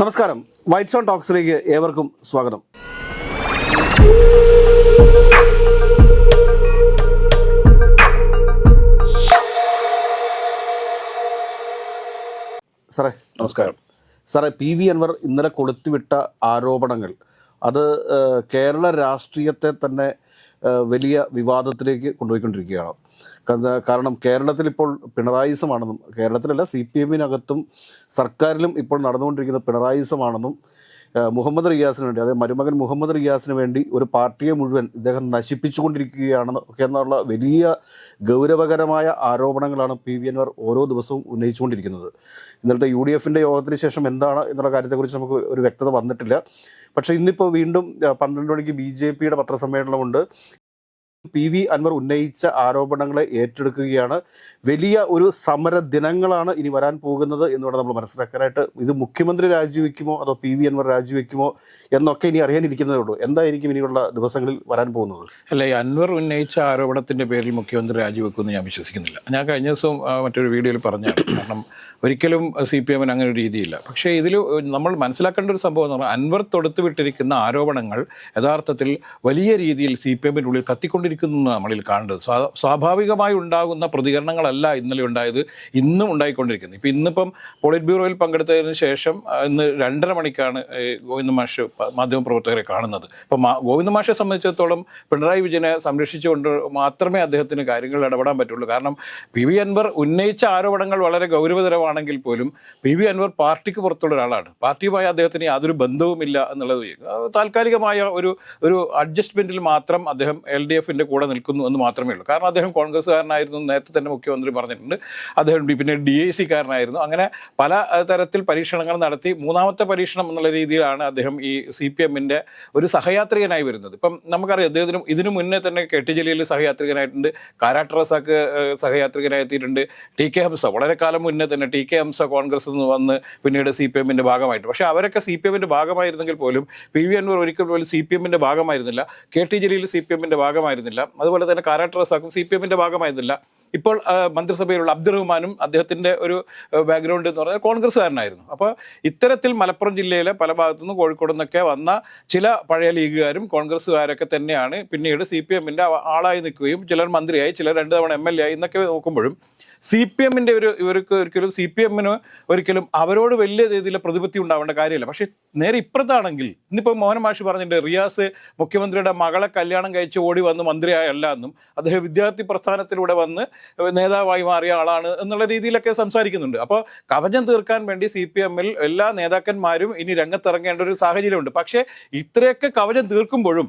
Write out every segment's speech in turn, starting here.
നമസ്കാരം. White zone ടോക്സിലേക്ക് ഏവർക്കും സ്വാഗതം. സാറേ നമസ്കാരം. സാറേ പി വി അൻവർ ഇന്നലെ കൊളുത്തിവിട്ട ആരോപണങ്ങൾ. അത് കേരള രാഷ്ട്രീയത്തെ തന്നെ വലിയ വിവാദത്തിലേക്ക് കൊണ്ടുപോയിക്കൊണ്ടിരിക്കുകയാണ്. കാരണം- കേരളത്തിൽ ഇപ്പോൾ പിണറായിസമാണെന്നും കേരളത്തിലല്ല സി പി എമ്മിനകത്തും സർക്കാരിലും ഇപ്പോൾ നടന്നുകൊണ്ടിരിക്കുന്ന പിണറായിസമാണെന്നും മുഹമ്മദ് റിയാസിന് വേണ്ടി അതായത് മരുമകൻ മുഹമ്മദ് റിയാസിന് വേണ്ടി ഒരു പാർട്ടിയെ മുഴുവൻ ഇദ്ദേഹം നശിപ്പിച്ചുകൊണ്ടിരിക്കുകയാണെന്ന് ഒക്കെ എന്നുള്ള വലിയ ഗൗരവകരമായ ആരോപണങ്ങളാണ് പി വി അൻവർ ഓരോ ദിവസവും ഉന്നയിച്ചുകൊണ്ടിരിക്കുന്നത്. ഇന്നലത്തെ യു ഡി എഫിന്റെ യോഗത്തിന് ശേഷം എന്താണ് എന്നുള്ള കാര്യത്തെക്കുറിച്ച് നമുക്ക് ഒരു വ്യക്തത വന്നിട്ടില്ല. പക്ഷേ ഇന്നിപ്പോൾ വീണ്ടും പന്ത്രണ്ട് മണിക്ക് ബി ജെ പിയുടെ പത്രസമ്മേളനമുണ്ട്. പി വി അൻവർ ഉന്നയിച്ച ആരോപണങ്ങളെ ഏറ്റെടുക്കുകയാണ്. വലിയ ഒരു സമര ദിനങ്ങളാണ് ഇനി വരാൻ പോകുന്നത് എന്ന് വേണം നമ്മൾ മനസ്സിലാക്കാനായിട്ട് ഇത് മുഖ്യമന്ത്രി രാജിവെക്കുമോ അതോ പി വി അൻവർ രാജിവെക്കുമോ എന്നൊക്കെ ഇനി അറിയാനിരിക്കുന്നതേ ഉള്ളൂ. എന്തായിരിക്കും ഇനിയുള്ള ദിവസങ്ങളിൽ വരാൻ പോകുന്നത്? അല്ല അൻവർ ഉന്നയിച്ച ആരോപണത്തിന്റെ പേരിൽ മുഖ്യമന്ത്രി രാജിവെക്കുമെന്ന് ഞാൻ വിശ്വസിക്കുന്നില്ല. ഞാൻ കഴിഞ്ഞ ദിവസം മറ്റൊരു വീഡിയോയിൽ പറഞ്ഞു കാരണം ഒരിക്കലും സി പി എമ്മിന് അങ്ങനെ ഒരു രീതിയില്ല. പക്ഷേ ഇതിൽ നമ്മൾ മനസ്സിലാക്കേണ്ട ഒരു സംഭവം എന്ന് പറഞ്ഞാൽ അൻവർ തൊടുത്തുവിട്ടിരിക്കുന്ന ആരോപണങ്ങൾ യഥാർത്ഥത്തിൽ വലിയ രീതിയിൽ സി പി എമ്മിന്റെ ഉള്ളിൽ എന്ന് നമ്മളിൽ കാണേണ്ടത്. സ്വാ- സ്വാഭാവികമായി ഉണ്ടാകുന്ന പ്രതികരണങ്ങളല്ല ഇന്നലെ ഉണ്ടായത് ഇന്നും ഉണ്ടായിക്കൊണ്ടിരിക്കുന്നത്. ഇപ്പം ഇന്നിപ്പം പോളിറ്റ് ബ്യൂറോയിൽ പങ്കെടുത്തതിന് ശേഷം ഇന്ന് രണ്ടര മണിക്കാണ് ഗോവിന്ദ മാഷ് മാധ്യമപ്രവർത്തകരെ കാണുന്നത്. അപ്പം ഗോവിന്ദ മാഷെ സംബന്ധിച്ചിടത്തോളം പിണറായി വിജയനെ സംരക്ഷിച്ചുകൊണ്ട് മാത്രമേ അദ്ദേഹത്തിന് കാര്യങ്ങൾ ഇടപെടാൻ പറ്റുള്ളൂ. കാരണം പി വി അൻവർ ഉന്നയിച്ച ആരോപണങ്ങൾ വളരെ ഗൗരവതരമാണെങ്കിൽ പോലും പി വി അൻവർ പാർട്ടിക്ക് പുറത്തുള്ള ഒരാളാണ്. പാർട്ടിയുമായി അദ്ദേഹത്തിന് യാതൊരു ബന്ധവുമില്ല എന്നുള്ളത് താൽക്കാലികമായ ഒരു ഒരു അഡ്ജസ്റ്റ്മെന്റിൽ മാത്രം അദ്ദേഹം എൽ ഡി എഫിന്റെ കൂടെ നിൽക്കുന്നു എന്ന് മാത്രമേ ഉള്ളൂ. കാരണം അദ്ദേഹം കോൺഗ്രസ്സുകാരനായിരുന്നു നേരത്തെ തന്നെ മുഖ്യമന്ത്രി പറഞ്ഞിട്ടുണ്ട്. അദ്ദേഹം പിന്നെ ഡി ഐ സിക്കാരനായിരുന്നു അങ്ങനെ പല തരത്തിൽ പരീക്ഷണങ്ങൾ നടത്തി മൂന്നാമത്തെ പരീക്ഷണം എന്നുള്ള രീതിയിലാണ് അദ്ദേഹം ഈ സി പി എമ്മിന്റെ ഒരു സഹയാത്രികനായി വരുന്നത്. ഇപ്പം നമുക്കറിയാം അദ്ദേഹത്തിന് ഇതിനു മുന്നേ തന്നെ കെ ടി ജലീൽ സഹയാത്രികനായിട്ടുണ്ട്. കാരാട്രസാക്ക് സഹയാത്രികനായി എത്തിയിട്ടുണ്ട്. ടി കെ ഹംസ വളരെ കാലം മുന്നേ തന്നെ ടി കെ ഹംസ കോൺഗ്രസ് നിന്ന് വന്ന് പിന്നീട് സി പി എമ്മിന്റെ ഭാഗമായിട്ട്. പക്ഷേ അവരൊക്കെ സി പി എമ്മിന്റെ ഭാഗമായിരുന്നെങ്കിൽ പോലും പി വി അൻവർ ഒരിക്കൽ പോലും സി പി എമ്മിന്റെ ഭാഗമായിരുന്നില്ല. K T Jaleel C P എമ്മിന്റെ ഭാഗമായിരുന്നില്ല. അതുപോലെ തന്നെ കാരാട്ട് റസാക്കും സി പി എമ്മിന്റെ ഭാഗമായിരുന്നില്ല. ഇപ്പോൾ മന്ത്രിസഭയിലുള്ള അബ്ദുറഹ്മാനും അദ്ദേഹത്തിന്റെ ഒരു ബാക്ക്ഗ്രൗണ്ട് എന്ന് പറഞ്ഞാൽ കോൺഗ്രസ്സുകാരനായിരുന്നു. അപ്പോൾ ഇത്തരത്തിൽ മലപ്പുറം ജില്ലയിലെ പല ഭാഗത്തു നിന്നും കോഴിക്കോട് നിന്നൊക്കെ വന്ന ചില പഴയ ലീഗുകാരും കോൺഗ്രസ്സുകാരൊക്കെ തന്നെയാണ് പിന്നീട് സി പി എമ്മിന്റെ ആളായി നിൽക്കുകയും ചിലർ മന്ത്രിയായി ചിലർ രണ്ട് തവണ എം എൽ എ ആയി എന്നൊക്കെ നോക്കുമ്പോഴും സി പി എമ്മിന്റെ ഒരു ഇവർക്ക് ഒരിക്കലും സി പി എമ്മിന് ഒരിക്കലും അവരോട് വലിയ രീതിയിൽ പ്രതിപത്തി ഉണ്ടാവേണ്ട കാര്യമില്ല. പക്ഷേ നേരെ ഇപ്പുറത്താണെങ്കിൽ ഇന്നിപ്പോൾ മോഹൻ മാഷി പറഞ്ഞിട്ടുണ്ട് റിയാസ് മുഖ്യമന്ത്രിയുടെ മകളെ കല്യാണം കഴിച്ച് ഓടി വന്ന് മന്ത്രിയായല്ല എന്നും അദ്ദേഹം വിദ്യാർത്ഥി പ്രസ്ഥാനത്തിലൂടെ വന്ന് നേതാവായി മാറിയ ആളാണ് എന്നുള്ള രീതിയിലൊക്കെ സംസാരിക്കുന്നുണ്ട്. അപ്പോൾ കവചം തീർക്കാൻ വേണ്ടി സി പി എമ്മിൽ എല്ലാ നേതാക്കന്മാരും ഇനി രംഗത്തിറങ്ങേണ്ട ഒരു സാഹചര്യമുണ്ട്. പക്ഷേ ഇത്രയൊക്കെ കവചം തീർക്കുമ്പോഴും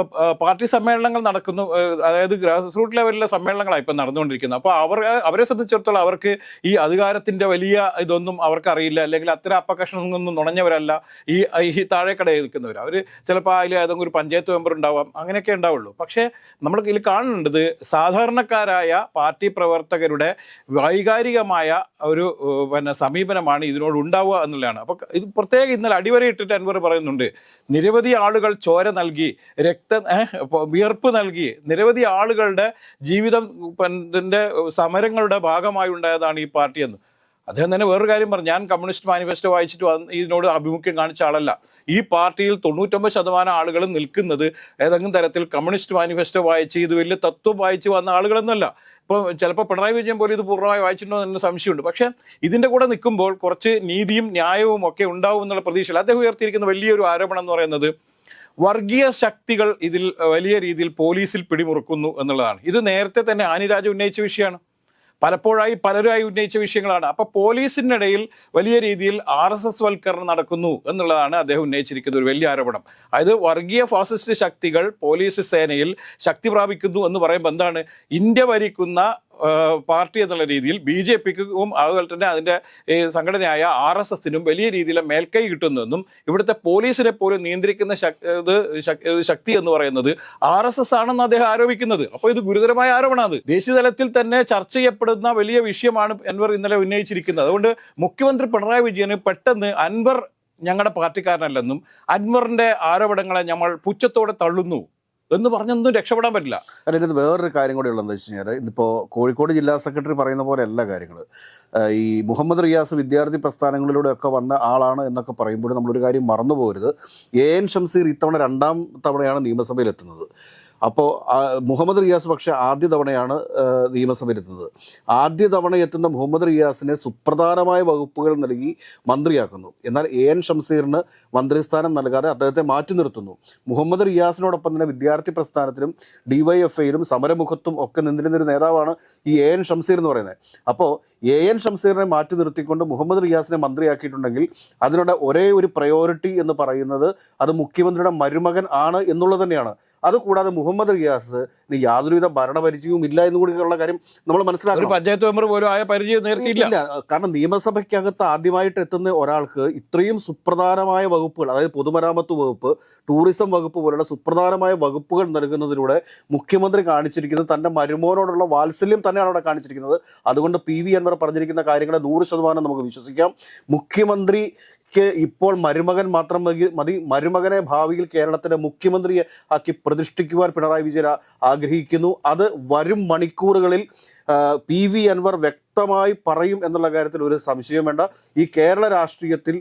ഇപ്പൊ പാർട്ടി സമ്മേളനങ്ങൾ നടക്കുന്നു അതായത് ഗ്രാസ് റൂട്ട് ലെവലിലെ സമ്മേളനങ്ങളാണ് ഇപ്പം നടന്നുകൊണ്ടിരിക്കുന്നത്. അപ്പോൾ അവർ അവരെ സംബന്ധിച്ചിടത്തോളം അവർക്ക് ഈ അധികാരത്തിന്റെ വലിയ ഇതൊന്നും അവർക്ക് അറിയില്ല അല്ലെങ്കിൽ അത്ര അപ്പകഷണങ്ങളൊന്നും നുണഞ്ഞവരല്ല. ഈ ഈ താഴേക്കടയിൽ നിൽക്കുന്നവർ. അവർ ചിലപ്പോൾ അതിൽ ഏതെങ്കിലും ഒരു പഞ്ചായത്ത് മെമ്പർ ഉണ്ടാവാം. അങ്ങനെയൊക്കെ ഉണ്ടാവുള്ളൂ. പക്ഷേ നമ്മൾ ഇതിൽ കാണേണ്ടത് സാധാരണക്കാരായ പാർട്ടി പ്രവർത്തകരുടെ വൈകാരികമായ ഒരു പിന്നെ സമീപനമാണ് ഇതിനോട് ഉണ്ടാവുക എന്നുള്ളതാണ്. അപ്പോൾ ഇത് പ്രത്യേകം ഇന്നലെ അടിവരയിട്ടിട്ട് അൻവർ പറയുന്നുണ്ട്. നിരവധി ആളുകൾ ചോര നൽകി രക്ത ഇപ്പൊ വിയർപ്പ് നൽകി. നിരവധി ആളുകളുടെ ജീവിതം സമരങ്ങളുടെ ഭാഗമായി ഉണ്ടായതാണ് ഈ പാർട്ടി എന്ന്. അദ്ദേഹം തന്നെ വേറൊരു കാര്യം പറഞ്ഞു. ഞാൻ കമ്മ്യൂണിസ്റ്റ് മാനിഫെസ്റ്റോ വായിച്ചിട്ട് ഇതിനോട് ആഭിമുഖ്യം കാണിച്ച ആളല്ല ഈ പാർട്ടിയിൽ തൊണ്ണൂറ്റൊമ്പത് ശതമാനം ആളുകൾ നിൽക്കുന്നത് ഏതെങ്കിലും തരത്തിൽ കമ്മ്യൂണിസ്റ്റ് മാനിഫെസ്റ്റോ വായിച്ച് ഇത് വലിയ തത്വം വായിച്ച് വന്ന ആളുകളൊന്നുമല്ല ഇപ്പോൾ ചിലപ്പോൾ പിണറായി വിജയൻ പോലും ഇത് പൂർണമായി വായിച്ചിട്ടുണ്ടോ എന്ന് സംശയമുണ്ട്. പക്ഷേ ഇതിന്റെ കൂടെ നിൽക്കുമ്പോൾ കുറച്ച് നീതിയും ന്യായവും ഒക്കെ ഉണ്ടാവും എന്നുള്ള പ്രതീക്ഷയിൽ അദ്ദേഹം ഉയർത്തിയിരിക്കുന്ന വലിയൊരു ആരോപണം എന്ന് പറയുന്നത് വർഗീയ ശക്തികൾ ഇതിൽ വലിയ രീതിയിൽ പോലീസിൽ പിടിമുറുക്കുന്നു എന്നുള്ളതാണ്. ഇത് നേരത്തെ തന്നെ ആനിരാജ ഉന്നയിച്ച വിഷയമാണ്. പലപ്പോഴായി പലരുമായി ഉന്നയിച്ച വിഷയങ്ങളാണ്. അപ്പൊ പോലീസിനിടയിൽ വലിയ രീതിയിൽ ആർ എസ് എസ് വൽക്കരണം നടക്കുന്നു എന്നുള്ളതാണ് അദ്ദേഹം ഉന്നയിച്ചിരിക്കുന്ന ഒരു വലിയ ആരോപണം. അതായത് വർഗീയ ഫാസിസ്റ്റ് ശക്തികൾ പോലീസ് സേനയിൽ ശക്തി പ്രാപിക്കുന്നു എന്ന് പറയുമ്പോൾ എന്താണ്? ഇന്ത്യ ഭരിക്കുന്ന പാർട്ടി എന്നുള്ള രീതിയിൽ ബി ജെ പിക്കും അതുപോലെ തന്നെ അതിന്റെ സംഘടനയായ ആർ എസ് എസിനും വലിയ രീതിയിൽ മേൽക്കൈ കിട്ടുന്നതെന്നും ഇവിടുത്തെ പോലീസിനെ പോലും നിയന്ത്രിക്കുന്ന ശക്തി എന്ന് പറയുന്നത് ആർ എസ് എസ് ആണെന്ന് അദ്ദേഹം ആരോപിക്കുന്നത്. അപ്പോൾ ഇത് ഗുരുതരമായ ആരോപണമാണ്. ദേശീയ തലത്തിൽ തന്നെ ചർച്ച ചെയ്യപ്പെടുന്ന വലിയ വിഷയമാണ് അൻവർ ഇന്നലെ ഉന്നയിച്ചിരിക്കുന്നത്. അതുകൊണ്ട് മുഖ്യമന്ത്രി പിണറായി വിജയന് പെട്ടെന്ന് അൻവർ ഞങ്ങളുടെ പാർട്ടിക്കാരനല്ലെന്നും അൻവറിന്റെ ആരോപണങ്ങളെ നമ്മൾ പുച്ഛത്തോടെ തള്ളുന്നു. എന്ന് പറഞ്ഞൊന്നും രക്ഷപ്പെടാൻ പറ്റില്ല. അല്ല ഇതിനകത്ത് വേറൊരു കാര്യം കൂടി ഉള്ളതെന്ന് വെച്ച് കഴിഞ്ഞാൽ ഇതിപ്പോൾ കോഴിക്കോട് ജില്ലാ സെക്രട്ടറി പറയുന്ന പോലെ അല്ല കാര്യങ്ങൾ ഈ മുഹമ്മദ് റിയാസ് വിദ്യാർത്ഥി പ്രസ്ഥാനങ്ങളിലൂടെ ഒക്കെ വന്ന ആളാണ് എന്നൊക്കെ പറയുമ്പോൾ നമ്മളൊരു കാര്യം മറന്നു പോകരുത് എ എൻ ഷംസീർ ഇത്തവണ രണ്ടാം തവണയാണ് നിയമസഭയിൽ എത്തുന്നത് അപ്പോൾ മുഹമ്മദ് റിയാസ് പക്ഷേ ആദ്യ തവണയാണ് നിയമസഭയിലെത്തുന്നത്. ആദ്യ തവണ എത്തുന്ന മുഹമ്മദ് റിയാസിനെ സുപ്രധാനമായ വകുപ്പുകൾ നൽകി മന്ത്രിയാക്കുന്നു. എന്നാൽ എ എൻ ഷംസീറിന് മന്ത്രിസ്ഥാനം നൽകാതെ അദ്ദേഹത്തെ മാറ്റി നിർത്തുന്നു. മുഹമ്മദ് റിയാസിനോടൊപ്പം തന്നെ വിദ്യാർത്ഥി പ്രസ്ഥാനത്തിലും ഡിവൈഎഫ്ഐയിലും സമരമുഖത്തും ഒക്കെ നിന്നിരുന്നൊരു നേതാവാണ് ഈ എ എൻ ഷംസീർ എന്ന് പറയുന്നത്. അപ്പോൾ എ എൻ ഷംസീറിനെ മാറ്റി നിർത്തിക്കൊണ്ട് മുഹമ്മദ് റിയാസിനെ മന്ത്രിയാക്കിയിട്ടുണ്ടെങ്കിൽ അതിനുള്ള ഒരേ ഒരു പ്രയോറിറ്റി എന്ന് പറയുന്നത് അത് മുഖ്യമന്ത്രിയുടെ മരുമകൻ ആണ് എന്നുള്ളത് തന്നെയാണ്. അതുകൂടാതെ മുഹമ്മദ് റിയാസ് യാതൊരുവിധ ഭരണപരിചയവും ഇല്ല എന്ന് കൂടിയുള്ള കാര്യം നമ്മൾ മനസ്സിലാക്കണം. പഞ്ചായത്ത് മെമ്പർ പോലും ആയ പരിചയം നേരത്തിയില്ല ഇല്ല കാരണം നിയമസഭയ്ക്കകത്ത് ആദ്യമായിട്ട് എത്തുന്ന ഒരാൾക്ക് ഇത്രയും സുപ്രധാനമായ വകുപ്പുകൾ അതായത് പൊതുമരാമത്ത് വകുപ്പ് ടൂറിസം വകുപ്പ് പോലുള്ള സുപ്രധാനമായ വകുപ്പുകൾ നൽകുന്നതിലൂടെ മുഖ്യമന്ത്രി കാണിച്ചിരിക്കുന്നത് തന്റെ മരുമോനോടുള്ള വാത്സല്യം തന്നെയാണ് അവിടെ കാണിച്ചിരിക്കുന്നത്. അതുകൊണ്ട് പി വി അൻവർ പറഞ്ഞിരിക്കുന്ന കാര്യങ്ങളെ നൂറ് ശതമാനം നമുക്ക് വിശ്വസിക്കാം. മുഖ്യമന്ത്രിക്ക് ഇപ്പോൾ മരുമകൻ മാത്രം മതി മരുമകനെ ഭാവിയിൽ കേരളത്തിലെ മുഖ്യമന്ത്രിയെ ആക്കി പ്രതിഷ്ഠിക്കുവാൻ പിണറായി വിജയൻ ആഗ്രഹിക്കുന്നു. അത് വരും മണിക്കൂറുകളിൽ പി വി അൻവർ വ്യക്തമായി പറയും എന്നുള്ള കാര്യത്തിൽ ഒരു സംശയം വേണ്ട. ഈ കേരള രാഷ്ട്രീയത്തിൽ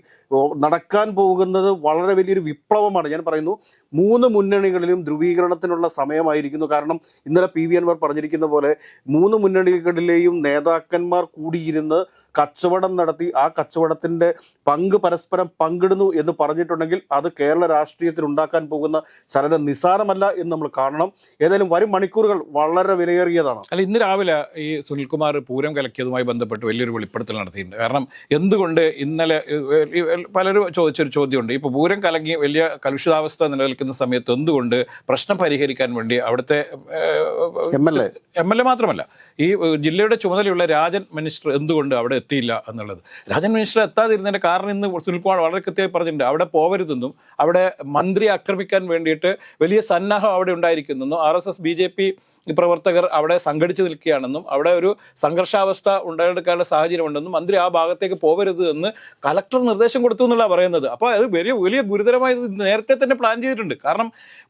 നടക്കാൻ പോകുന്നത് വളരെ വലിയൊരു വിപ്ലവമാണ്. ഞാൻ പറയുന്നു മൂന്ന് മുന്നണികളിലും ധ്രുവീകരണത്തിനുള്ള സമയമായിരിക്കുന്നു. കാരണം ഇന്നലെ പി വി അൻവർ പറഞ്ഞിരിക്കുന്ന പോലെ മൂന്ന് മുന്നണികളിലെയും നേതാക്കന്മാർ കൂടിയിരുന്ന് കച്ചവടം നടത്തി ആ കച്ചവടത്തിന്റെ പങ്ക് പരസ്പരം പങ്കിടുന്നു എന്ന് പറഞ്ഞിട്ടുണ്ടെങ്കിൽ അത് കേരള രാഷ്ട്രീയത്തിൽ ഉണ്ടാക്കാൻ പോകുന്ന ചലനം നിസ്സാരമല്ല എന്ന് നമ്മൾ കാണണം. ഏതായാലും വരും മണിക്കൂറുകൾ വളരെ വിലയേറിയതാണ്. അല്ല ഇന്ന് രാവിലെ ഈ സുനിൽകുമാർ പൂരം കലക്കിയതുമായി ബന്ധപ്പെട്ട് വലിയൊരു വെളിപ്പെടുത്തൽ നടത്തിയിട്ടുണ്ട്. കാരണം എന്തുകൊണ്ട് ഇന്നലെ പലരും ചോദിച്ചൊരു ചോദ്യമുണ്ട്. ഇപ്പോൾ പൂരം കലങ്ങി വലിയ കലുഷിതാവസ്ഥ നിലനിൽക്കുന്ന സമയത്ത് എന്തുകൊണ്ട് പ്രശ്നം പരിഹരിക്കാൻ വേണ്ടി അവിടുത്തെ M L A. M L A മാത്രമല്ല ഈ ജില്ലയുടെ ചുമതലയുള്ള രാജൻ മിനിസ്റ്റർ എന്തുകൊണ്ട് അവിടെ എത്തിയില്ല എന്നുള്ളത്. രാജൻ മിനിസ്റ്റർ എത്താതിരുന്നതിന്റെ കാരണം ഇന്ന് സുനിൽകുമാർ വളരെ കൃത്യമായി പറഞ്ഞിട്ടുണ്ട്. അവിടെ പോവരുതെന്നും അവിടെ മന്ത്രി ആക്രമിക്കാൻ വേണ്ടിയിട്ട് വലിയ സന്നാഹം അവിടെ ഉണ്ടായിരിക്കുന്നെന്നും R S S B J P പ്രവർത്തകർ അവിടെ സംഘടിച്ചു നിൽക്കുകയാണെന്നും അവിടെ ഒരു സംഘർഷാവസ്ഥ ഉണ്ടായെടുക്കാനുള്ള സാഹചര്യമുണ്ടെന്നും മന്ത്രി ആ ഭാഗത്തേക്ക് പോകരുത് എന്ന് കലക്ടർ നിർദ്ദേശം കൊടുത്തു എന്നുള്ള പറയുന്നത്. അപ്പോൾ അത് വലിയ വലിയ ഗുരുതരമായ നേരത്തെ തന്നെ പ്ലാൻ ചെയ്തിട്ടുണ്ട്. കാരണം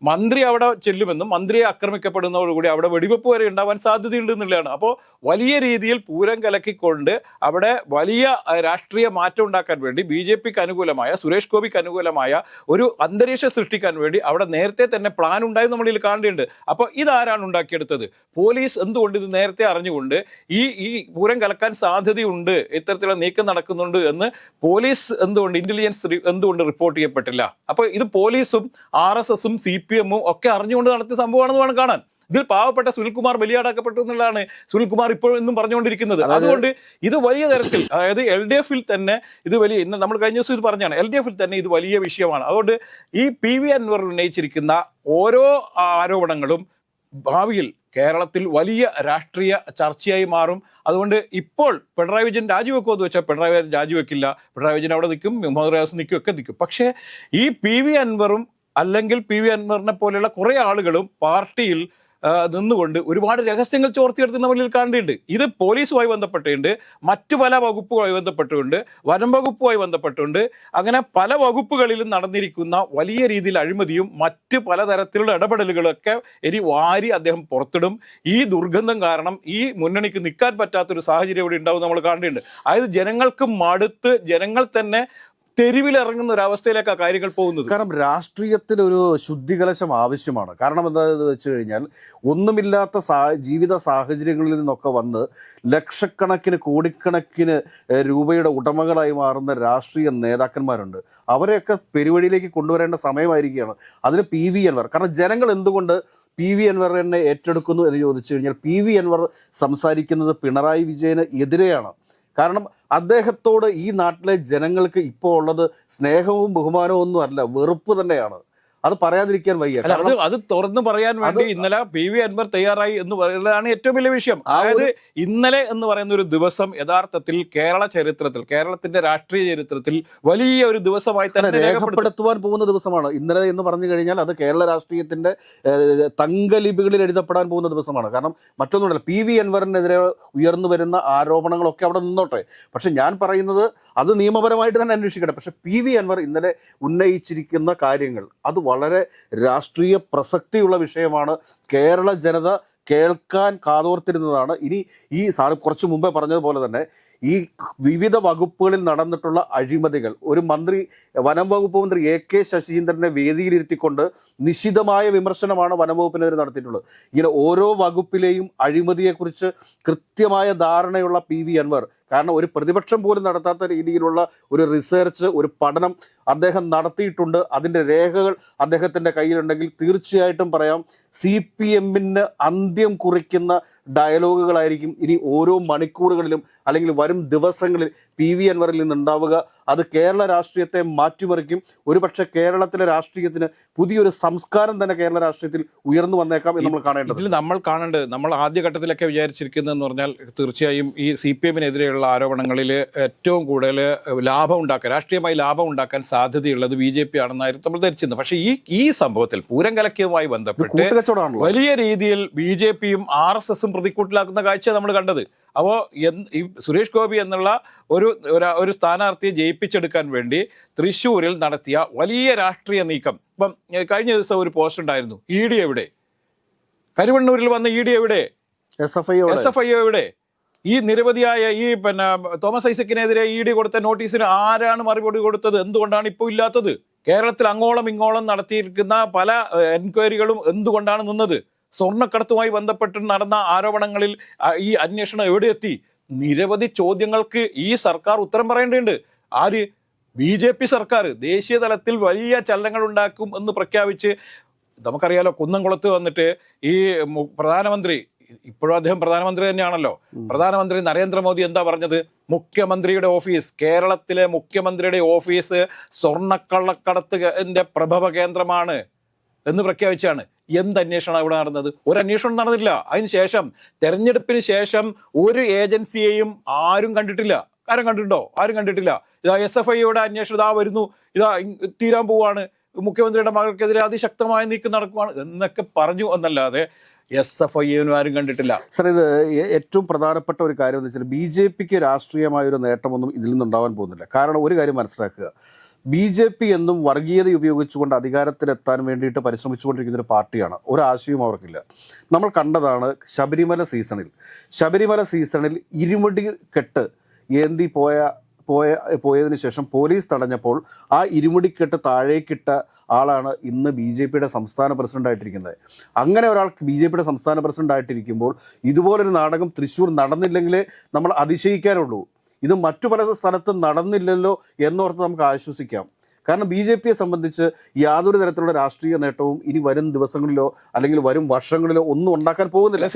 മന്ത്രി അവിടെ ചെല്ലുമെന്നും മന്ത്രിയെ ആക്രമിക്കപ്പെടുന്നതോടുകൂടി അവിടെ വെടിവെപ്പ് വരെ ഉണ്ടാവാൻ സാധ്യതയുണ്ട് എന്നുള്ളതാണ്. അപ്പോൾ വലിയ രീതിയിൽ പൂരം കലക്കിക്കൊണ്ട് അവിടെ വലിയ രാഷ്ട്രീയ മാറ്റം ഉണ്ടാക്കാൻ വേണ്ടി ബി ജെ പിക്ക് അനുകൂലമായ സുരേഷ് ഗോപിക്ക് അനുകൂലമായ ഒരു അന്തരീക്ഷം സൃഷ്ടിക്കാൻ വേണ്ടി അവിടെ നേരത്തെ തന്നെ പ്ലാൻ ഉണ്ടായി നമ്മളിൽ കാണേണ്ടതുണ്ട് അപ്പോൾ ഇതാരാണ് ഉണ്ടാക്കിയെടുത്തത് പോലീസ് എന്തുകൊണ്ട് ഇത് നേരത്തെ അറിഞ്ഞുകൊണ്ട് ഈ ഈ പൂരം കലക്കാൻ സാധ്യതയുണ്ട് ഇത്തരത്തിലുള്ള നീക്കം നടക്കുന്നുണ്ട് എന്ന് പോലീസ് എന്തുകൊണ്ട് ഇന്റലിജൻസ് എന്തുകൊണ്ട് റിപ്പോർട്ട് ചെയ്യപ്പെട്ടില്ല? അപ്പോൾ ഇത് പോലീസും ആർ എസ് എസും സി പി എമ്മും ഒക്കെ അറിഞ്ഞുകൊണ്ട് നടത്തിയ സംഭവമാണെന്ന് വേണം കാണാൻ. ഇതിൽ പാവപ്പെട്ട സുനിൽകുമാർ ബലിയാടാക്കപ്പെട്ടു എന്നുള്ളതാണ് സുനിൽകുമാർ ഇപ്പോഴും ഇന്നും പറഞ്ഞുകൊണ്ടിരിക്കുന്നത്. അതുകൊണ്ട് ഇത് വലിയ തരത്തിൽ അതായത് എൽ ഡി എഫിൽ തന്നെ ഇത് വലിയ ഇന്ന് നമ്മൾ കഴിഞ്ഞ ദിവസം ഇത് പറഞ്ഞാണ് എൽ ഡി എഫിൽ തന്നെ ഇത് വലിയ വിഷയമാണ്. അതുകൊണ്ട് ഈ പി വി അൻവർ ഉന്നയിച്ചിരിക്കുന്ന ഓരോ ആരോപണങ്ങളും ഭാവിയിൽ കേരളത്തിൽ വലിയ രാഷ്ട്രീയ ചർച്ചയായി മാറും. അതുകൊണ്ട് ഇപ്പോൾ പിണറായി വിജയൻ രാജിവെക്കുമോ എന്ന് വെച്ചാൽ പിണറായി വിജയൻ രാജിവെക്കില്ല. പിണറായി വിജയൻ അവിടെ നിൽക്കും മുഹമ്മദ് റിയാസ് നിൽക്കും ഒക്കെ നിൽക്കും. പക്ഷേ ഈ പി വി അൻവറും അല്ലെങ്കിൽ പി വി അൻവറിനെ പോലെയുള്ള കുറേ ആളുകളും പാർട്ടിയിൽ നിന്നുകൊണ്ട് ഒരുപാട് രഹസ്യങ്ങൾ ചോർത്തിയെടുത്ത് നമ്മളിൽ കാണേണ്ടതുണ്ട് ഇത് പോലീസുമായി ബന്ധപ്പെട്ടുണ്ട് മറ്റു പല വകുപ്പുമായി ബന്ധപ്പെട്ടുകൊണ്ട് വനം വകുപ്പുമായി ബന്ധപ്പെട്ടുണ്ട് അങ്ങനെ പല വകുപ്പുകളിലും നടന്നിരിക്കുന്ന വലിയ രീതിയിൽ അഴിമതിയും മറ്റ് പലതരത്തിലുള്ള ഇടപെടലുകളൊക്കെ ഇനി വാരി അദ്ദേഹം പുറത്തിടും. ഈ ദുർഗന്ധം കാരണം ഈ മുന്നണിക്ക് നിൽക്കാൻ പറ്റാത്തൊരു സാഹചര്യം ഇവിടെ ഉണ്ടാവും നമ്മൾ കാണേണ്ടതുണ്ട് അതായത് ജനങ്ങൾക്ക് മടുത്ത് ജനങ്ങൾ തന്നെ തെരുവിലിറങ്ങുന്ന ഒരു അവസ്ഥയിലേക്കാണ് കാര്യങ്ങൾ പോകുന്നത്? കാരണം രാഷ്ട്രീയത്തിൽ ഒരു ശുദ്ധികലശം ആവശ്യമാണ്. കാരണം എന്താണെന്ന് വെച്ച് കഴിഞ്ഞാൽ ഒന്നുമില്ലാത്ത ജീവിത സാഹചര്യങ്ങളിൽ നിന്നൊക്കെ വന്ന് ലക്ഷക്കണക്കിന് കോടിക്കണക്കിന് രൂപയുടെ ഉടമകളായി മാറുന്ന രാഷ്ട്രീയ നേതാക്കന്മാരുണ്ട്. അവരെയൊക്കെ പെരുവഴിയിലേക്ക് കൊണ്ടുവരേണ്ട സമയമായിരിക്കുകയാണ്. അതിന് പി വി അൻവർ. കാരണം ജനങ്ങൾ എന്തുകൊണ്ട് പി വി അൻവറിനെ ഏറ്റെടുക്കുന്നു എന്ന് ചോദിച്ചു കഴിഞ്ഞാൽ പി വി അൻവർ സംസാരിക്കുന്നത് പിണറായി വിജയന് എതിരെയാണ്. കാരണം അദ്ദേഹത്തോട് ഈ നാട്ടിലെ ജനങ്ങൾക്ക് ഇപ്പോൾ ഉള്ളത് സ്നേഹവും ബഹുമാനവും ഒന്നും അല്ല വെറുപ്പ് തന്നെയാണ്. അത് പറയാതിരിക്കാൻ വയ്യ. അത് അത് തുറന്നു പറയാൻ വേണ്ടി ഇന്നലെ പി വി അൻവർ തയ്യാറായി എന്ന് പറയുന്നതാണ് ഏറ്റവും വലിയ വിഷയം. അതായത് ഇന്നലെ എന്ന് പറയുന്ന ഒരു ദിവസം യഥാർത്ഥത്തിൽ കേരള ചരിത്രത്തിൽ കേരളത്തിന്റെ രാഷ്ട്രീയ ചരിത്രത്തിൽ വലിയ ഒരു ദിവസമായി തന്നെ രേഖപ്പെടുത്തും രേഖപ്പെടുത്തുവാൻ പോകുന്ന ദിവസമാണ്. ഇന്നലെ എന്ന് പറഞ്ഞു കഴിഞ്ഞാൽ അത് കേരള രാഷ്ട്രീയത്തിന്റെ തങ്കലിപികളിൽ എഴുതപ്പെടാൻ പോകുന്ന ദിവസമാണ്. കാരണം മറ്റൊന്നുമല്ല പി വി അൻവറിനെതിരെ ഉയർന്നു വരുന്ന ആരോപണങ്ങളൊക്കെ അവിടെ നിന്നോട്ടെ. പക്ഷെ ഞാൻ പറയുന്നത് അത് നിയമപരമായിട്ട് തന്നെ അന്വേഷിക്കട്ടെ. പക്ഷെ പി വി അൻവർ ഇന്നലെ ഉന്നയിച്ചിരിക്കുന്ന കാര്യങ്ങൾ അത് വളരെ രാഷ്ട്രീയ പ്രസക്തിയുള്ള വിഷയമാണ്. കേരള ജനത കേൾക്കാൻ കാതോർത്തിരുന്നതാണ്. ഇനി ഈ സാറ് കുറച്ച് മുമ്പേ പറഞ്ഞതുപോലെ തന്നെ ഈ വിവിധ വകുപ്പുകളിൽ നടന്നിട്ടുള്ള അഴിമതികൾ ഒരു മന്ത്രി വനം വകുപ്പ് മന്ത്രി എ കെ ശശീന്ദ്രനെ വേദിയിലിരുത്തിക്കൊണ്ട് നിശിതമായ വിമർശനമാണ് വനം വകുപ്പിനെതിരെ നടത്തിയിട്ടുള്ളത്. ഇങ്ങനെ ഓരോ വകുപ്പിലെയും അഴിമതിയെക്കുറിച്ച് കൃത്യമായ ധാരണയുള്ള പി വി അൻവർ കാരണം ഒരു പ്രതിപക്ഷം പോലും നടത്താത്ത രീതിയിലുള്ള ഒരു റിസർച്ച് ഒരു പഠനം അദ്ദേഹം നടത്തിയിട്ടുണ്ട്. അതിന്റെ രേഖകൾ അദ്ദേഹത്തിന്റെ കയ്യിലുണ്ടെങ്കിൽ തീർച്ചയായിട്ടും പറയാം സി പി എമ്മിന് അന്ത്യം കുറിക്കുന്ന ഡയലോഗുകളായിരിക്കും ഇനി ഓരോ മണിക്കൂറുകളിലും അല്ലെങ്കിൽ വരും ദിവസങ്ങളിൽ പി വി അൻവറിൽ നിന്നുണ്ടാവുക. അത് കേരള രാഷ്ട്രീയത്തെ മാറ്റിമറിക്കും. ഒരുപക്ഷെ കേരളത്തിലെ രാഷ്ട്രീയത്തിന് പുതിയൊരു സംസ്കാരം തന്നെ കേരള രാഷ്ട്രീയത്തിൽ ഉയർന്നു വന്നേക്കാം എന്ന് നമ്മൾ കാണേണ്ടത് ഇതിൽ നമ്മൾ കാണേണ്ടത് നമ്മൾ ആദ്യഘട്ടത്തിലൊക്കെ വിചാരിച്ചിരിക്കുന്നതെന്ന് പറഞ്ഞാൽ തീർച്ചയായും ഈ സി പി എമ്മിനെതിരെയുള്ള ആരോപണങ്ങളിൽ ഏറ്റവും കൂടുതൽ ലാഭം ഉണ്ടാക്കാൻ രാഷ്ട്രീയമായി ലാഭം ഉണ്ടാക്കാൻ സാധ്യതയുള്ളത് ബി ജെ പി ആണെന്നായിരുന്നു നമ്മൾ ധരിച്ചിരുന്നത്. പക്ഷേ ഈ ഈ സംഭവത്തിൽ പൂരം കലക്കിയതുമായി ബന്ധപ്പെട്ട് വലിയ രീതിയിൽ ബി ജെ പിയും ആർ എസ് എസും പ്രതിക്കൂട്ടിലാക്കുന്ന കാഴ്ച നമ്മൾ കണ്ടത്. അപ്പോൾ ഈ സുരേഷ് ഗോപി എന്നുള്ള ഒരു ഒരു- സ്ഥാനാർത്ഥിയെ ജയിപ്പിച്ചെടുക്കാൻ വേണ്ടി തൃശ്ശൂരിൽ നടത്തിയ വലിയ രാഷ്ട്രീയ നീക്കം. ഇപ്പം കഴിഞ്ഞ ദിവസം ഒരു പോസ്റ്റ് ഉണ്ടായിരുന്നു ഇ ഡി എവിടെ? കരുവണ്ണൂരിൽ വന്ന ഇ ഡി എവിടെ? S F I S F I എവിടെ? ഈ നിരവധിയായ ഈ പിന്നെ തോമസ് ഐസക്കിനെതിരെ ഇ ഡി കൊടുത്ത നോട്ടീസിന് ആരാണ് മറുപടി കൊടുത്തത്? എന്തുകൊണ്ടാണ് ഇപ്പോൾ ഇല്ലാത്തത്? കേരളത്തിൽ അങ്ങോളം ഇങ്ങോളം നടത്തിയിരിക്കുന്ന പല എൻക്വയറികളും എന്തുകൊണ്ടാണ് നിന്നത്? സ്വർണക്കടത്തുമായി ബന്ധപ്പെട്ട് നടന്ന ആരോപണങ്ങളിൽ ഈ അന്വേഷണം എവിടെ എത്തി നിരവധി ചോദ്യങ്ങൾക്ക് ഈ സർക്കാർ ഉത്തരം പറയേണ്ടതുണ്ട്. ആര്? ബി ജെ പി സർക്കാർ. ദേശീയ തലത്തിൽ വലിയ ചലനങ്ങൾ ഉണ്ടാക്കും എന്ന് പ്രഖ്യാപിച്ച് നമുക്കറിയാലോ കുന്നംകുളത്ത് വന്നിട്ട് ഈ പ്രധാനമന്ത്രി ഇപ്പോഴും അദ്ദേഹം പ്രധാനമന്ത്രി തന്നെയാണല്ലോ. പ്രധാനമന്ത്രി നരേന്ദ്രമോദി എന്താ പറഞ്ഞത്? മുഖ്യമന്ത്രിയുടെ ഓഫീസ് കേരളത്തിലെ മുഖ്യമന്ത്രിയുടെ ഓഫീസ് സ്വർണക്കള്ളക്കടത്തിന്റെ പ്രഭവ കേന്ദ്രമാണ്. എന്ന് പ്രഖ്യാപിച്ചാണ്. എന്ത് അന്വേഷണം ഇവിടെ നടന്നത്? ഒരു അന്വേഷണം നടന്നില്ല. അതിനുശേഷം തെരഞ്ഞെടുപ്പിന് ശേഷം ഒരു ഏജൻസിയെയും ആരും കണ്ടിട്ടില്ല. ആരും കണ്ടിട്ടുണ്ടോ? ആരും കണ്ടിട്ടില്ല. ഇതാ എസ് എഫ് ഐയുടെ അന്വേഷണം ഇതാ വരുന്നു. ഇതാ തീരാൻ പോവാണ്. മുഖ്യമന്ത്രിയുടെ മകൾക്കെതിരെ അതിശക്തമായ നീക്കം നടക്കുവാണ് എന്നൊക്കെ പറഞ്ഞു എന്നല്ലാതെ എസ് എഫ് ഐനും ആരും കണ്ടിട്ടില്ല. സർ ഇത് ഏറ്റവും പ്രധാനപ്പെട്ട ഒരു കാര്യം എന്ന് വെച്ചാൽ ബി ജെ പിക്ക് രാഷ്ട്രീയമായ ഒരു നേട്ടമൊന്നും ഇതിൽ നിന്നുണ്ടാവാൻ പോകുന്നില്ല. കാരണം ഒരു കാര്യം മനസ്സിലാക്കുക. ബി ജെ പി എന്നും വർഗീയത ഉപയോഗിച്ചുകൊണ്ട് അധികാരത്തിലെത്താൻ വേണ്ടിയിട്ട് പരിശ്രമിച്ചുകൊണ്ടിരിക്കുന്ന ഒരു പാർട്ടിയാണ്. ഒരു ആശയവും അവർക്കില്ല. നമ്മൾ കണ്ടതാണ് ശബരിമല സീസണിൽ. ശബരിമല സീസണിൽ ഇരുമുടി കെട്ട് ഏന്തി പോയ പോയ പോയതിനു ശേഷം പോലീസ് തടഞ്ഞപ്പോൾ ആ ഇരുമുടിക്കെട്ട് താഴേക്കിട്ട ആളാണ് ഇന്ന് ബി ജെ പിയുടെ സംസ്ഥാന പ്രസിഡന്റായിട്ടിരിക്കുന്നത് അങ്ങനെ ഒരാൾ ബി ജെ പിയുടെ സംസ്ഥാന പ്രസിഡന്റ് ആയിട്ടിരിക്കുമ്പോൾ ഇതുപോലൊരു നാടകം തൃശ്ശൂർ നടന്നില്ലെങ്കിലേ നമ്മൾ അതിശയിക്കാനുള്ളൂ. ഇത് മറ്റു പല സ്ഥലത്തും നടന്നില്ലല്ലോ എന്നോർത്ത് നമുക്ക് ആശ്വസിക്കാം. കാരണം ബി ജെ പിയെ സംബന്ധിച്ച് യാതൊരു തരത്തിലുള്ള രാഷ്ട്രീയ നേട്ടവും ഇനി വരും ദിവസങ്ങളിലോ അല്ലെങ്കിൽ വരും വർഷങ്ങളിലോ ഒന്നും ഉണ്ടാക്കാൻ പോകുന്നില്ല.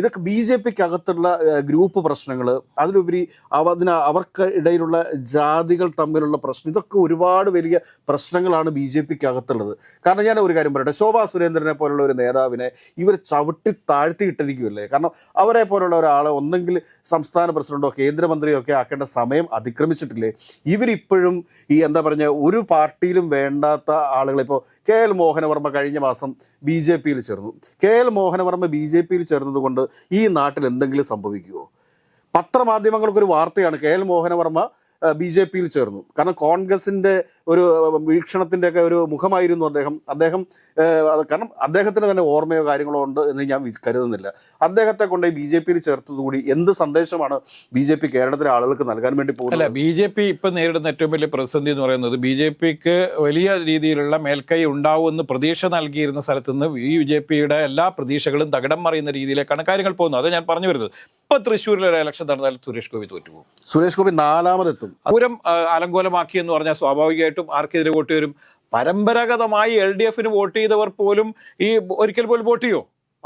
ഇതൊക്കെ ബി ജെ പിക്ക് അകത്തുള്ള ഗ്രൂപ്പ് പ്രശ്നങ്ങൾ അതിലുപരി അവ അതിന് അവർക്ക് ഇടയിലുള്ള ജാതികൾ തമ്മിലുള്ള പ്രശ്നം ഇതൊക്കെ ഒരുപാട് വലിയ പ്രശ്നങ്ങളാണ് ബി ജെ പിക്ക് അകത്തുള്ളത് കാരണം ഞാൻ ഒരു കാര്യം പറയട്ടെ ശോഭാ സുരേന്ദ്രനെ പോലുള്ള ഒരു നേതാവിനെ ഇവർ ചവിട്ടി താഴ്ത്തിയിട്ടിരിക്കുമല്ലേ കാരണം അവരെ പോലുള്ള ഒരാളെ ഒന്നെങ്കിൽ സംസ്ഥാന പ്രസിഡന്റോ കേന്ദ്രമന്ത്രിയോ ഒക്കെ ആക്കേണ്ട സമയം അതിക്രമിച്ചിട്ടില്ലേ? ഇവരിപ്പോഴും ഈ എന്താ പറഞ്ഞ ഒരു പാർട്ടിയിലും വേണ്ടാത്ത ആളുകൾ ഇപ്പോൾ കെ എൽ മോഹനവർമ്മ കഴിഞ്ഞ മാസം ബി ജെ പിയിൽ ചേർന്നു. K L Mohanavarma B J പിയിൽ ചേർന്നത് കൊണ്ട് ഈ നാട്ടിൽ എന്തെങ്കിലും സംഭവിക്കുമോ പത്രമാധ്യമങ്ങൾക്കൊരു വാർത്തയാണ് K L Mohanavarma B J പിയിൽ ചേർന്നു. കാരണം കോൺഗ്രസിന്റെ ഒരു വീക്ഷണത്തിന്റെ ഒക്കെ ഒരു മുഖമായിരുന്നു അദ്ദേഹം. അദ്ദേഹം കാരണം അദ്ദേഹത്തിന് തന്നെ ഓർമ്മയോ കാര്യങ്ങളോ ഉണ്ട് എന്ന് ഞാൻ കരുതുന്നില്ല. അദ്ദേഹത്തെ കൊണ്ട് ബി ജെ പിയിൽ ചേർത്തതുകൂടി എന്ത് സന്ദേശമാണ് ബി ജെ പി കേരളത്തിലെ ആളുകൾക്ക് നൽകാൻ വേണ്ടി അല്ല പോകുന്നത് ബി ജെ പി ഇപ്പൊ നേരിടുന്ന ഏറ്റവും വലിയ പ്രതിസന്ധി എന്ന് പറയുന്നത് ബി ജെ പിക്ക് വലിയ രീതിയിലുള്ള മേൽക്കൈ ഉണ്ടാവുമെന്ന് പ്രതീക്ഷ നൽകിയിരുന്ന സ്ഥലത്ത് നിന്ന് ഈ ബി ജെ പിയുടെ എല്ലാ പ്രതീക്ഷകളും തകിടം മറിയുന്ന രീതിയിലേക്കാണ് കാര്യങ്ങൾ പോകുന്നത്. അത് ഞാൻ പറഞ്ഞു വരുന്നത്. ഇപ്പൊ തൃശ്ശൂരിൽ ഒരു ഇലക്ഷൻ നടന്നാൽ സുരേഷ് ഗോപി തോറ്റുപോകും. സുരേഷ് ഗോപി നാലാമതെത്തും. പൂരം അലങ്കോലമാക്കി എന്ന് പറഞ്ഞാൽ സ്വാഭാവികമായിട്ടും ആർക്കെതിരെ വോട്ട് വരും. പരമ്പരാഗതമായി എൽ ഡി എഫിന് വോട്ട് ചെയ്തവർ പോലും ഈ ഒരിക്കൽ പോലും വോട്ട് ചെയ്യോ?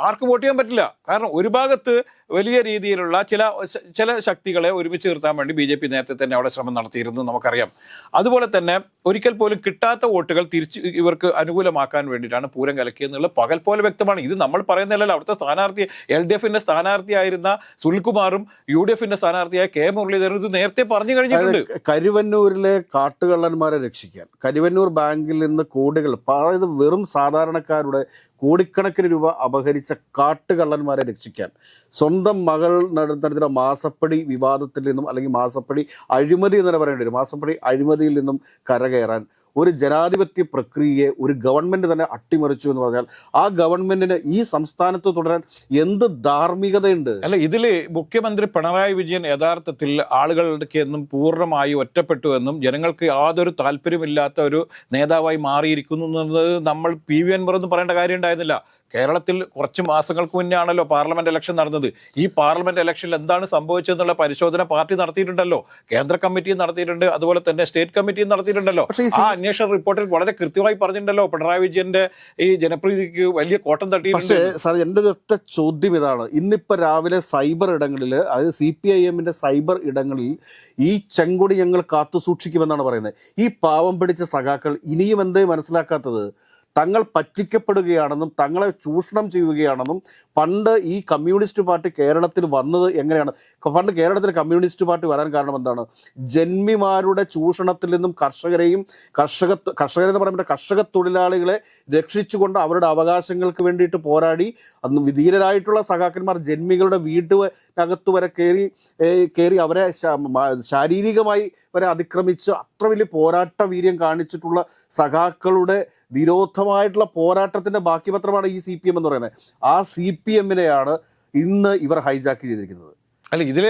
ആർക്കും വോട്ട് ചെയ്യാൻ പറ്റില്ല. കാരണം ഒരു ഭാഗത്ത് വലിയ രീതിയിലുള്ള ചില ചില ശക്തികളെ ഒരുമിച്ച് നിർത്താൻ വേണ്ടി ബി ജെ പി നേരത്തെ തന്നെ അവിടെ ശ്രമം നടത്തിയിരുന്നു നമുക്കറിയാം. അതുപോലെ തന്നെ ഒരിക്കൽ പോലും കിട്ടാത്ത വോട്ടുകൾ തിരിച്ച് ഇവർക്ക് അനുകൂലമാക്കാൻ വേണ്ടിയിട്ടാണ് പൂരം കലക്കിയെന്നുള്ള പകൽ പോലെ വ്യക്തമാണ്. ഇത് നമ്മൾ പറയുന്നില്ലല്ലോ അവിടുത്തെ സ്ഥാനാർത്ഥി എൽ ഡി എഫിന്റെ സ്ഥാനാർത്ഥിയായിരുന്ന സുനിൽകുമാറും യു ഡി എഫിന്റെ സ്ഥാനാർത്ഥിയായ കെ മുരളീധരൻ ഇത് നേരത്തെ പറഞ്ഞു കഴിഞ്ഞിട്ടുണ്ട്. കരുവന്നൂരിലെ കാട്ടുകള്ളന്മാരെ രക്ഷിക്കാൻ കരുവന്നൂർ ബാങ്കിൽ നിന്ന് കോടികൾ അതായത് വെറും സാധാരണക്കാരുടെ കോടിക്കണക്കിന് രൂപ അപഹരിച്ച നയിച്ച കാട്ടുകള്ളന്മാരെ രക്ഷിക്കാൻ. സ്വന്തം മകൾ നടത്തുന്ന മാസപ്പടി വിവാദത്തിൽ നിന്നും അല്ലെങ്കിൽ മാസപ്പടി അഴിമതി എന്ന് തന്നെ പറയേണ്ടി വരും. മാസപ്പടി അഴിമതിയിൽ നിന്നും കരകയറാൻ ഒരു ജനാധിപത്യ പ്രക്രിയയെ ഒരു ഗവൺമെന്റ് തന്നെ അട്ടിമറിച്ചു എന്ന് പറഞ്ഞാൽ ആ ഗവൺമെന്റിന് ഈ സംസ്ഥാനത്ത് തുടരാൻ എന്ത് ധാർമ്മികതയുണ്ട്? അല്ല ഇതിൽ മുഖ്യമന്ത്രി പിണറായി വിജയൻ യഥാർത്ഥത്തിൽ ആളുകളുടെ എന്നും പൂർണമായി ഒറ്റപ്പെട്ടു എന്നും ജനങ്ങൾക്ക് യാതൊരു താല്പര്യമില്ലാത്ത ഒരു നേതാവായി മാറിയിരിക്കുന്നു എന്നത് നമ്മൾ പി വി അൻവർ എന്ന് പറയേണ്ട കാര്യം ഉണ്ടായിരുന്നില്ല. കേരളത്തിൽ കുറച്ച് മാസങ്ങൾക്ക് മുന്നേ ആണല്ലോ പാർലമെന്റ് ഇലക്ഷൻ നടന്നത്. ഈ പാർലമെന്റ് ഇലക്ഷനിൽ എന്താണ് സംഭവിച്ചതെന്നുള്ള പരിശോധന പാർട്ടി നടത്തിയിട്ടുണ്ടല്ലോ. കേന്ദ്ര കമ്മിറ്റിയും നടത്തിയിട്ടുണ്ട്. അതുപോലെ തന്നെ സ്റ്റേറ്റ് കമ്മിറ്റിയും നടത്തിയിട്ടുണ്ടല്ലോ. ആ അന്വേഷണ റിപ്പോർട്ടിൽ വളരെ കൃത്യമായി പറഞ്ഞിട്ടുണ്ടല്ലോ പിണറായി വിജയന്റെ ഈ ജനപ്രീതിക്ക് വലിയ കോട്ടം തട്ടിയിട്ടുണ്ട്. പക്ഷേ സാർ എന്റെ ഒരു ഒറ്റ ചോദ്യം ഇതാണ്. ഇന്നിപ്പോൾ രാവിലെ സൈബർ ഇടങ്ങളിൽ അതായത് സി പി ഐ എമ്മിന്റെ സൈബർ ഇടങ്ങളിൽ ഈ ചെങ്കൊടി ഞങ്ങൾ കാത്തു സൂക്ഷിക്കുമെന്നാണ് പറയുന്നത്. ഈ പാവം പിടിച്ച സഖാക്കൾ ഇനിയും എന്തേ മനസ്സിലാക്കാത്തത്? തങ്ങൾ പറ്റിക്കപ്പെടുകയാണെന്നും തങ്ങളെ ചൂഷണം ചെയ്യുകയാണെന്നും പണ്ട് ഈ കമ്മ്യൂണിസ്റ്റ് പാർട്ടി കേരളത്തിൽ വന്നത് എങ്ങനെയാണ്? പണ്ട് കേരളത്തിൽ കമ്മ്യൂണിസ്റ്റ് പാർട്ടി വരാൻ കാരണം എന്താണ്? ജന്മിമാരുടെ ചൂഷണത്തിൽ നിന്നും കർഷകരെയും കർഷക കർഷകരെന്ന് പറയുമ്പോൾ കർഷക തൊഴിലാളികളെ രക്ഷിച്ചുകൊണ്ട് അവരുടെ അവകാശങ്ങൾക്ക് വേണ്ടിയിട്ട് പോരാടി അന്ന് വിധീരരായിട്ടുള്ള സഖാക്കന്മാർ ജന്മികളുടെ വീട്ടിനകത്ത് വരെ കയറി കയറി അവരെ ശാരീരികമായി വരെ അതിക്രമിച്ച് അത്ര വലിയ പോരാട്ട വീര്യം കാണിച്ചിട്ടുള്ള സഖാക്കളുടെ നിരോധമായിട്ടുള്ള പോരാട്ടത്തിന്റെ ബാക്കി പത്രമാണ് ഈ സി എന്ന് പറയുന്നത്. ആ സി പി എമ്മിനെയാണ് ഇന്ന് ഇവർ ഹൈജാക്ക് ചെയ്തിരിക്കുന്നത്. അല്ല ഇതിൽ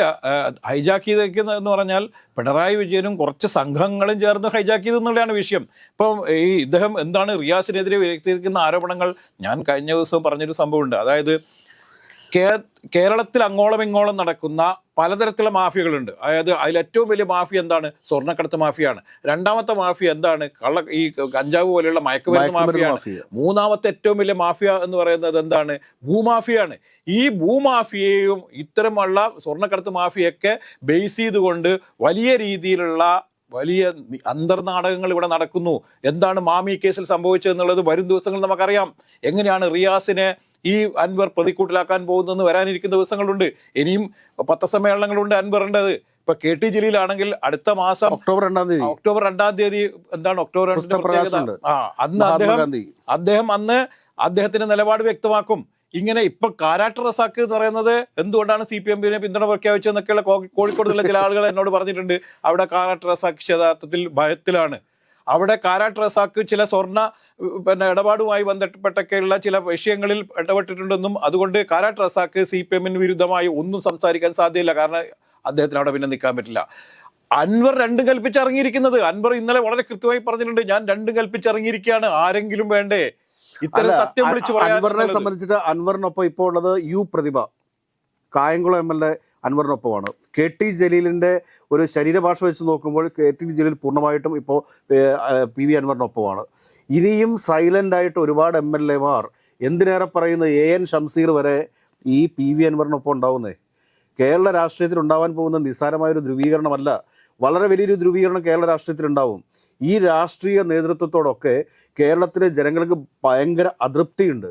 ഹൈജാക്ക് ചെയ്തേക്കുന്നത് എന്ന് പറഞ്ഞാൽ പിണറായി വിജയനും കുറച്ച് സംഘങ്ങളും ചേർന്ന് ഹൈജാക്ക് ചെയ്തെന്നുള്ളതാണ് വിഷയം. ഇപ്പം ഈ ഇദ്ദേഹം എന്താണ് റിയാസിനെതിരെ ഉയർത്തിയിരിക്കുന്ന ആരോപണങ്ങൾ ഞാൻ കഴിഞ്ഞ ദിവസം പറഞ്ഞൊരു സംഭവമുണ്ട്. അതായത് കേരളത്തിൽ അങ്ങോളം ഇങ്ങോളം നടക്കുന്ന പലതരത്തിലുള്ള മാഫിയകളുണ്ട്. അതായത് അതിൽ ഏറ്റവും വലിയ മാഫിയ എന്താണ്? സ്വർണക്കടത്ത് മാഫിയാണ് രണ്ടാമത്തെ മാഫിയ എന്താണ്? കള്ള ഈ കഞ്ചാവ് പോലെയുള്ള മയക്കുമരുന്ന് മാഫിയാണ് മാഫിയ. മൂന്നാമത്തെ ഏറ്റവും വലിയ മാഫിയ എന്ന് പറയുന്നത് എന്താണ്? ഭൂമാഫിയാണ് ഈ ഭൂമാഫിയയും ഇത്തരമുള്ള സ്വർണക്കടത്ത് മാഫിയൊക്കെ ബേസ് ചെയ്തുകൊണ്ട് വലിയ രീതിയിലുള്ള വലിയ അന്തർനാടകങ്ങൾ ഇവിടെ നടക്കുന്നു. എന്താണ് മാമി കേസിൽ സംഭവിച്ചതെന്നുള്ളത് വരും ദിവസങ്ങളിൽ നമുക്കറിയാം. എങ്ങനെയാണ് റിയാസിനെ ഈ അൻവർ പ്രതിക്കൂട്ടിലാക്കാൻ പോകുന്നതെന്ന് വരാനിരിക്കുന്ന ദിവസങ്ങളുണ്ട്. ഇനിയും പത്രസമ്മേളനങ്ങളുണ്ട് അൻവറിന്റെത്. ഇപ്പൊ കെ ടി ജലീലാണെങ്കിൽ അടുത്ത മാസം ഒക്ടോബർ രണ്ടാം തീയതി. ഒക്ടോബർ രണ്ടാം തീയതി എന്താണ് ഒക്ടോബർ രണ്ടിന്റെ ആ അന്ന് അദ്ദേഹം അദ്ദേഹം അന്ന് അദ്ദേഹത്തിന്റെ നിലപാട് വ്യക്തമാക്കും. ഇങ്ങനെ ഇപ്പൊ കാരാട്ട് റസാക്ക് എന്ന് പറയുന്നത് എന്തുകൊണ്ടാണ് സി പി എമ്മിനെ പിന്തുണ പ്രഖ്യാപിച്ചതെന്നൊക്കെയുള്ള കോഴിക്കോട് ചില ആളുകൾ എന്നോട് പറഞ്ഞിട്ടുണ്ട്. അവിടെ കാരാട്ട് റസാക്ക് യഥാർത്ഥത്തിൽ ഭയത്തിലാണ്. അവിടെ കാരാട്ട് റസാക്ക് ചില സ്വർണ പിന്നെ ഇടപാടുമായി ബന്ധപ്പെട്ടൊക്കെയുള്ള ചില വിഷയങ്ങളിൽ ഇടപെട്ടിട്ടുണ്ടെന്നും അതുകൊണ്ട് കാരാട്ട് റസാക്ക് സി പി എമ്മിന് വിരുദ്ധമായി ഒന്നും സംസാരിക്കാൻ സാധ്യമല്ല കാരണം അദ്ദേഹത്തിന് അവിടെ പിന്നെ നിൽക്കാൻ പറ്റില്ല. അൻവർ രണ്ടും കൽപ്പിച്ചിറങ്ങിയിരിക്കുന്നത്. അൻവർ ഇന്നലെ വളരെ കൃത്യമായി പറഞ്ഞിട്ടുണ്ട്. ഞാൻ രണ്ടും കൽപ്പിച്ചിറങ്ങിയിരിക്കുകയാണ്. ആരെങ്കിലും വേണ്ടേ? ഇത്തരം സത്യം വിളിച്ചു പറയാൻ അൻവറിനെ സംബന്ധിച്ചിട്ട് അൻവറിനൊപ്പം ഇപ്പോൾ ഉള്ളത് U Prathibha. Kayamkulam M L A അൻവറിനൊപ്പമാണ്. K T ജലീലിന്റെ ഒരു ശരീരഭാഷ വെച്ച് നോക്കുമ്പോൾ കെ ടി ജലീൽ പൂർണമായിട്ടും ഇപ്പോൾ പി വി അൻവറിനൊപ്പമാണ്. ഇനിയും സൈലന്റായിട്ട് ഒരുപാട് എം എൽ എമാർ എന്തിനേറെ പറയുന്ന എ എൻ ഷംസീർ വരെ ഈ പി വി അൻവറിനൊപ്പം ഉണ്ടാവുന്നേ? കേരള രാഷ്ട്രീയത്തിൽ ഉണ്ടാവാൻ പോകുന്ന നിസ്സാരമായൊരു ധ്രുവീകരണമല്ല വളരെ വലിയൊരു ധ്രുവീകരണം കേരള രാഷ്ട്രീയത്തിൽ ഉണ്ടാവും. ഈ രാഷ്ട്രീയ നേതൃത്വത്തോടൊക്കെ കേരളത്തിലെ ജനങ്ങൾക്ക് ഭയങ്കര അതൃപ്തിയുണ്ട്.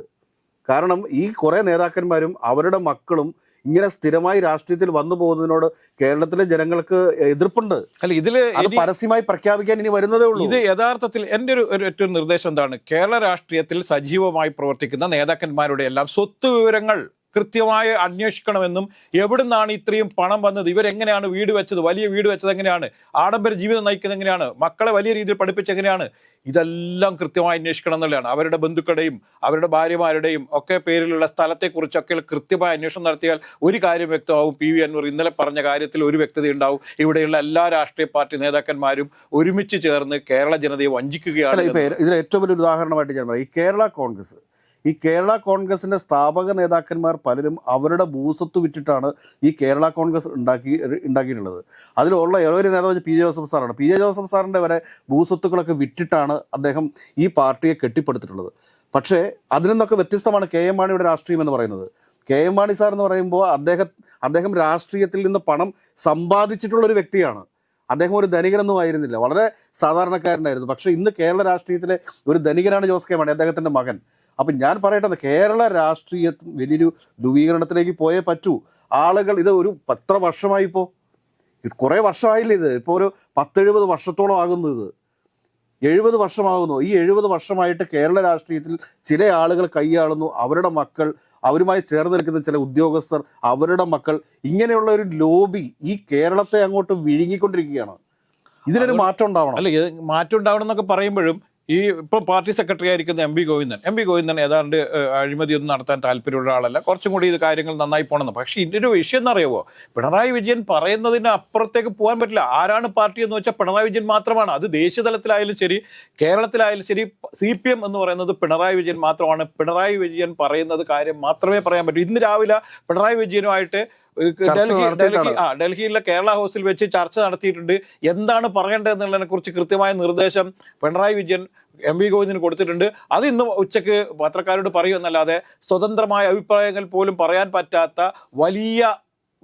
കാരണം ഈ കുറേ നേതാക്കന്മാരും അവരുടെ മക്കളും ഇങ്ങനെ സ്ഥിരമായി രാഷ്ട്രീയത്തിൽ വന്നു പോകുന്നതിനോട് കേരളത്തിലെ ജനങ്ങൾക്ക് എതിർപ്പുണ്ട്. അല്ല ഇതിൽ അത് പരസ്യമായി പ്രഖ്യാപിക്കാൻ ഇനി വരുന്നതേ ഉള്ളൂ. ഇത് യഥാർത്ഥത്തിൽ എന്റെ ഒരു ഒരു ഏറ്റവും നിർദ്ദേശം എന്താണ്? കേരള രാഷ്ട്രീയത്തിൽ സജീവമായി പ്രവർത്തിക്കുന്ന നേതാക്കന്മാരുടെ എല്ലാം സ്വത്ത് വിവരങ്ങൾ കൃത്യമായി അന്വേഷിക്കണമെന്നും എവിടുന്നാണ് ഇത്രയും പണം വന്നത് ഇവരെങ്ങനെയാണ് വീട് വെച്ചത് വലിയ വീട് വെച്ചത് എങ്ങനെയാണ് ആഡംബര ജീവിതം നയിക്കുന്നത് എങ്ങനെയാണ് മക്കളെ വലിയ രീതിയിൽ പഠിപ്പിച്ചെങ്ങനെയാണ് ഇതെല്ലാം കൃത്യമായി അന്വേഷിക്കണം എന്നുള്ളതാണ്. അവരുടെ ബന്ധുക്കളുടെയും അവരുടെ ഭാര്യമാരുടെയും ഒക്കെ പേരിലുള്ള സ്ഥലത്തെക്കുറിച്ചൊക്കെ കൃത്യമായ അന്വേഷണം നടത്തിയാൽ ഒരു കാര്യം വ്യക്തമാവും. പി വി അൻവർ ഇന്നലെ പറഞ്ഞ കാര്യത്തിൽ ഒരു വ്യക്തത ഉണ്ടാവും. ഇവിടെയുള്ള എല്ലാ രാഷ്ട്രീയ പാർട്ടി നേതാക്കന്മാരും ഒരുമിച്ച് ചേർന്ന് കേരള ജനതയെ വഞ്ചിക്കുകയാണ് ഇതിൽ ഏറ്റവും വലിയ ഉദാഹരണമായിട്ട് ഞാൻ പറയാം. ഈ കേരള കോൺഗ്രസ് ഈ കേരള കോൺഗ്രസിന്റെ സ്ഥാപക നേതാക്കന്മാർ പലരും അവരുടെ ഭൂസ്വത്ത് വിറ്റിട്ടാണ് ഈ കേരള കോൺഗ്രസ് ഉണ്ടാക്കി ഉണ്ടാക്കിയിട്ടുള്ളത്. അതിലുള്ള ഒരു നേതാവ് പി. ജെ. ജോസഫ് സാറാണ്. പി. ജെ. ജോസഫ് സാറിന്റെ വരെ ഭൂസ്വത്തുക്കളൊക്കെ വിറ്റിട്ടാണ് അദ്ദേഹം ഈ പാർട്ടിയെ കെട്ടിപ്പടുത്തിട്ടുള്ളത്. പക്ഷേ അതിൽ നിന്നൊക്കെ വ്യത്യസ്തമാണ് കെ എം മാണിയുടെ രാഷ്ട്രീയം എന്ന് പറയുന്നത്. കെ എം മാണി സാർ എന്ന് പറയുമ്പോൾ അദ്ദേഹം അദ്ദേഹം രാഷ്ട്രീയത്തിൽ നിന്ന് പണം സമ്പാദിച്ചിട്ടുള്ള ഒരു വ്യക്തിയാണ്. അദ്ദേഹം ഒരു ധനികനൊന്നും ആയിരുന്നില്ല. വളരെ സാധാരണക്കാരനായിരുന്നു. പക്ഷേ ഇന്ന് കേരള രാഷ്ട്രീയത്തിലെ ഒരു ധനികനാണ് ജോസ് കെ മാണി അദ്ദേഹത്തിന്റെ മകൻ. അപ്പം ഞാൻ പറയട്ടെ കേരള രാഷ്ട്രീയ വലിയൊരു ധ്രുവീകരണത്തിലേക്ക് പോയേ പറ്റൂ. ആളുകൾ ഇത് ഒരു പത്ര വർഷമായി ഇപ്പോൾ കുറേ വർഷമായില്ല ഇത്? ഇപ്പോൾ ഒരു പത്തെഴുപത് വർഷത്തോളം ആകുന്നു ഇത്. എഴുപത് വർഷമാകുന്നു. ഈ എഴുപത് വർഷമായിട്ട് കേരള രാഷ്ട്രീയത്തിൽ ചില ആളുകൾ കൈയാളുന്നു. അവരുടെ മക്കൾ അവരുമായി ചേർന്ന് നിൽക്കുന്ന ചില ഉദ്യോഗസ്ഥർ അവരുടെ മക്കൾ ഇങ്ങനെയുള്ള ഒരു ലോബി ഈ കേരളത്തെ അങ്ങോട്ട് വിഴുങ്ങിക്കൊണ്ടിരിക്കുകയാണ്. ഇതിനൊരു മാറ്റം ഉണ്ടാവണം. അല്ലെ മാറ്റം ഉണ്ടാവണം എന്നൊക്കെ പറയുമ്പോഴും ഈ ഇപ്പം പാർട്ടി സെക്രട്ടറി ആയിരിക്കുന്ന M P Govindan. M P Govindan ഏതാണ്ട് അഴിമതിയൊന്നും നടത്താൻ താല്പര്യമുള്ള ആളല്ല. കുറച്ചും കൂടി ഇത് കാര്യങ്ങൾ നന്നായി പോകണമെന്ന് പക്ഷേ ഇതിന്റെ ഒരു വിഷയം എന്നറിയാവോ? പിണറായി വിജയൻ പറയുന്നതിന് അപ്പുറത്തേക്ക് പോകാൻ പറ്റില്ല. ആരാണ് പാർട്ടി എന്ന് വെച്ചാൽ പിണറായി വിജയൻ മാത്രമാണ്. അത് ദേശീയ തലത്തിലായാലും ശരി കേരളത്തിലായാലും ശരി സി പി എം എന്ന് പറയുന്നത് പിണറായി വിജയൻ മാത്രമാണ്. പിണറായി വിജയൻ പറയുന്നത് കാര്യം മാത്രമേ പറയാൻ പറ്റൂ. ഇന്ന് രാവിലെ പിണറായി വിജയനുമായിട്ട് ഡൽഹി ഡൽഹി ആ ഡൽഹിയിലെ കേരള ഹൗസിൽ വെച്ച് ചർച്ച നടത്തിയിട്ടുണ്ട്. എന്താണ് പറയേണ്ടതെന്നുള്ളതിനെ കുറിച്ച് കൃത്യമായ നിർദ്ദേശം പിണറായി വിജയൻ എം വി ഗോവിന്ദന് കൊടുത്തിട്ടുണ്ട്. അത് ഇന്ന് ഉച്ചയ്ക്ക് പത്രക്കാരോട് പറയുമെന്നല്ലാതെ സ്വതന്ത്രമായ അഭിപ്രായങ്ങൾ പോലും പറയാൻ പറ്റാത്ത വലിയ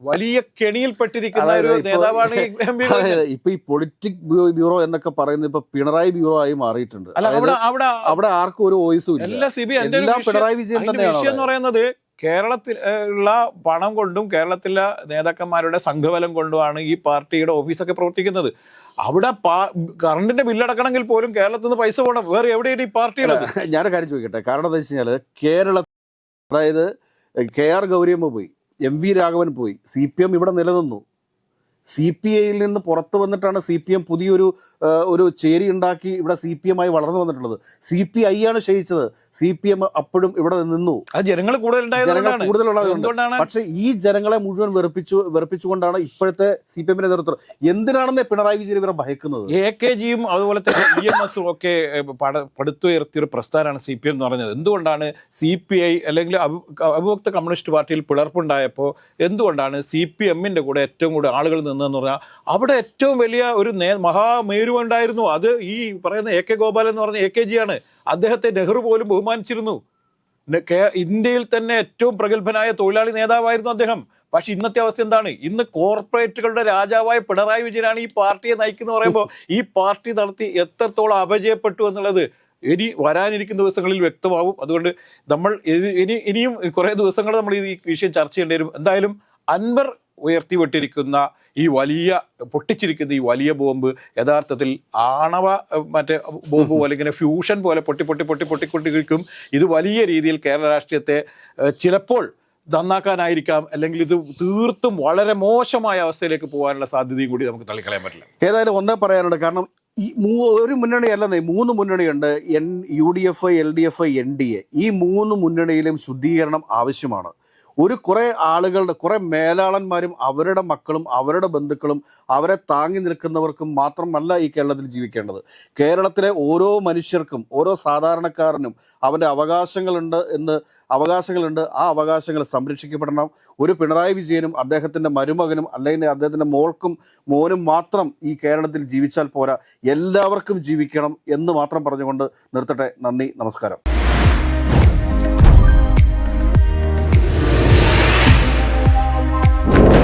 വലിയ കെണിയിൽപ്പെട്ടിരിക്കുന്ന ഒരു ഇപ്പൊ നേതാവാണ് ഇപ്പൊ ഈ പൊളിറ്റിക് ബ്യൂറോ എന്നൊക്കെ പറയുന്നത് ഇപ്പൊ പിണറായി ബ്യൂറോ ആയി മാറിയിട്ടുണ്ട്. അല്ല അവിടെ ആർക്കും ഒരു വോയിസും ഇല്ല. പിണറായി വിജയൻ തന്നെയാണ് പറയുന്നത് കേരളത്തിൽ ഉള്ള പണം കൊണ്ടും കേരളത്തിലെ നേതാക്കന്മാരുടെ സംഘബലം കൊണ്ടുമാണ് ഈ പാർട്ടിയുടെ ഓഫീസൊക്കെ പ്രവർത്തിക്കുന്നത്. അവിടെ കറണ്ടിന്റെ ബില്ലടക്കണമെങ്കിൽ പോലും കേരളത്തിൽ നിന്ന് പൈസ പോകണം. വേറെ എവിടെയാണ് ഈ പാർട്ടിയുള്ളത് ഞാൻ കാര്യം ചോദിക്കട്ടെ. കാരണം എന്താ വെച്ച് കഴിഞ്ഞാൽ കേരള അതായത് കെ ആർ ഗൗരിയമ്മ പോയി എം വി രാഘവൻ പോയി സി പി എം ഇവിടെ നിലനിന്നു. സി പി ഐയിൽ നിന്ന് പുറത്തു വന്നിട്ടാണ് സി പി എം പുതിയൊരു ഒരു ചേരി ഉണ്ടാക്കി ഇവിടെ സി പി എം ആയി വളർന്നു വന്നിട്ടുള്ളത്. സി പി ഐ ആണ് ക്ഷയിച്ചത് സി പി എം അപ്പോഴും ഇവിടെ നിന്നു. ജനങ്ങൾ കൂടുതൽ കൂടുതലുള്ളതുകൊണ്ട്. പക്ഷെ ഈ ജനങ്ങളെ മുഴുവൻ വെറുപ്പിച്ചു വെറുപ്പിച്ചുകൊണ്ടാണ് ഇപ്പോഴത്തെ സി പി എമ്മിന്റെ നേതൃത്വം എന്തിനാണെന്ന് പിണറായി വിജയൻ ഇവരെ ഭയക്കുന്നത്? എ കെ ജിയും അതുപോലെ തന്നെ ഇ എം എസും ഒക്കെ പടുത്തുയർത്തിയൊരു പടുത്തുയർത്തിയ ഒരു പ്രസ്ഥാനമാണ് സി പി എം എന്ന് പറഞ്ഞത്. എന്തുകൊണ്ടാണ് സി പി ഐ അല്ലെങ്കിൽ അഭി- അഭിഭക്ത കമ്മ്യൂണിസ്റ്റ് പാർട്ടിയിൽ പിളർപ്പുണ്ടായപ്പോൾ എന്തുകൊണ്ടാണ് സി പി എമ്മിന്റെ കൂടെ ഏറ്റവും കൂടുതൽ ആളുകൾ നിന്നതെന്ന് പറഞ്ഞാൽ അവിടെ ഏറ്റവും വലിയ ഒരു നേ മഹാമേരു ഉണ്ടായിരുന്നു അത് ഈ പറയുന്ന എ കെ ഗോപാലൻ എന്ന് പറഞ്ഞ എ കെ ജി ആണ്. അദ്ദേഹത്തെ നെഹ്റു പോലും ബഹുമാനിച്ചിരുന്നു. ഇന്ത്യയിൽ തന്നെ ഏറ്റവും പ്രഗത്ഭനായ തൊഴിലാളി നേതാവായിരുന്നു അദ്ദേഹം. പക്ഷെ ഇന്നത്തെ അവസ്ഥ എന്താണ്? ഇന്ന് കോർപ്പറേറ്റുകളുടെ രാജാവായ പിണറായി വിജയനാണ് ഈ പാർട്ടിയെ നയിക്കുന്ന പറയുമ്പോൾ ഈ പാർട്ടി നടത്തി എത്രത്തോളം അപജയപ്പെട്ടു എന്നുള്ളത് ഇനി വരാനിരിക്കുന്ന ദിവസങ്ങളിൽ വ്യക്തമാവും. അതുകൊണ്ട് നമ്മൾ ഇനി ഇനിയും കുറേ ദിവസങ്ങൾ നമ്മൾ ഈ വിഷയം ചർച്ച ചെയ്യേണ്ടി വരും. എന്തായാലും അൻവർ ഉയർത്തിവിട്ടിരിക്കുന്ന ഈ വലിയ പൊട്ടിച്ചിരിക്കുന്ന ഈ വലിയ ബോംബ് യഥാർത്ഥത്തിൽ ആണവ മറ്റേ ബോംബ് പോലെ ഇങ്ങനെ ഫ്യൂഷൻ പോലെ പൊട്ടി പൊട്ടി പൊട്ടി പൊട്ടിക്കൊണ്ടിരിക്കും. ഇത് വലിയ രീതിയിൽ കേരള രാഷ്ട്രീയത്തെ ചിലപ്പോൾ നന്നാക്കാനായിരിക്കാം. അല്ലെങ്കിൽ ഇത് തീർത്തും വളരെ മോശമായ അവസ്ഥയിലേക്ക് പോകാനുള്ള സാധ്യതയും കൂടി നമുക്ക് തള്ളിക്കളയാൻ പറ്റില്ല. ഏതായാലും ഒന്നേ പറയാനുണ്ട്. കാരണം ഈ മൂ- ഒരു മുന്നണി അല്ലെന്നേ മൂന്ന് മുന്നണിയുണ്ട്. N U D F L D F N D A. ഈ മൂന്ന് മുന്നണിയിലും ശുദ്ധീകരണം ആവശ്യമാണ്. ഒരു കുറേ ആളുകളുടെ കുറേ മേലാളന്മാരും അവരുടെ മക്കളും അവരുടെ ബന്ധുക്കളും അവരെ താങ്ങി നിൽക്കുന്നവർക്കും മാത്രമല്ല ഈ കേരളത്തിൽ ജീവിക്കേണ്ടത്. കേരളത്തിലെ ഓരോ മനുഷ്യർക്കും ഓരോ സാധാരണക്കാരനും അവന്റെ അവകാശങ്ങളുണ്ട് എന്ന് അവകാശങ്ങളുണ്ട്. ആ അവകാശങ്ങൾ സംരക്ഷിക്കപ്പെടണം. ഒരു പിണറായി വിജയനും അദ്ദേഹത്തിന്റെ മരുമകനും അല്ലെങ്കിൽ അദ്ദേഹത്തിന്റെ മോൾക്കും മോനും മാത്രം ഈ കേരളത്തിൽ ജീവിച്ചാൽ പോരാ. എല്ലാവർക്കും ജീവിക്കണം എന്ന് മാത്രം പറഞ്ഞുകൊണ്ട് നിർത്തട്ടെ. നന്ദി. നമസ്കാരം.